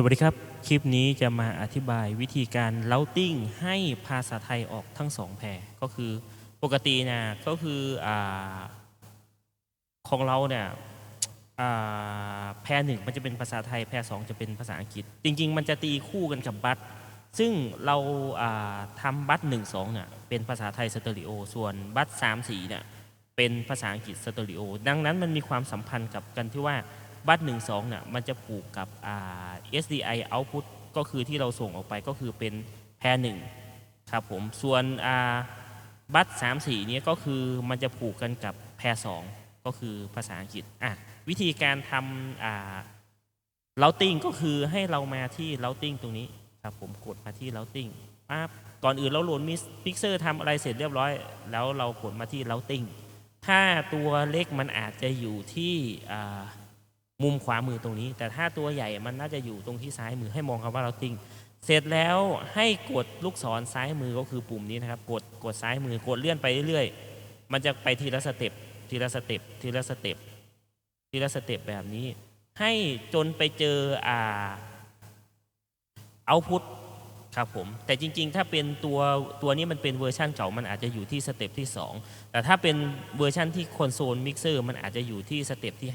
สวัสดีครับ คลิปนี้จะมาอธิบายวิธีการ routing ให้ภาษาไทยออกทั้งสองแพรก็คือปกตินะก็คืออของเราเนี่ยแพรหนึ่งมันจะเป็นภาษาไทย แพรสองจะเป็นภาษาอังกฤษ จริง ๆ มันจะตีคู่กันกับบัตซึ่งเราอ่าทำบัตหนึ่งสองเนี่ยเป็นภาษาไทยสเตอริโอ ส่วนบัตสามสี่เนี่ยเป็นภาษาอังกฤษสเตอริโอ ดังนั้นมันมีความสัมพันธ์กับกันที่ว่า บัตรหนึ่งสองเนี่ยมันจะผูกกับอ่า SDI output ก็คือที่เราส่งออกไปก็คือเป็นแพรหนึ่งครับผมส่วนอ่าบัตรสามสี่นี้ยก็คือมันจะผูกกันกับแพรสองก็คือภาษาอังกฤษอะวิธีการทำอ่า routing ก็คือให้เรามาที่ routing ตรงนี้ครับผมกดมาที่ routing ปั๊บก่อนอื่นเราโหลดมิกเซอร์ทำอะไรเสร็จเรียบร้อย แล้วเรากดมาที่ routing ถ้าตัวเล็กมันอาจจะอยู่ที่อ่า มุมขวามือตรงนี้ แต่ถ้าตัวใหญ่มันน่าจะอยู่ตรงที่ซ้ายมือให้มองคำว่าเราติ้งเสร็จแล้วให้กดลูกศรซ้ายมือก็คือปุ่มนี้นะครับ กดกดซ้ายมือกดเลื่อนไปเรื่อยๆ มันจะไปทีละสเต็ปทีละสเต็ปทีละสเต็ปทีละสเต็ปแบบนี้ ให้จนไปเจออ่าเอาพุทครับผมแต่จริงๆ ถ้าเป็นตัวตัวนี้มันเป็นเวอร์ชันเก่ามันอาจจะอยู่ที่สเต็ปที่สองแต่ถ้าเป็นเวอร์ชันที่คอนโซลมิกเซอร์มันอาจจะอยู่ที่สเต็ปที่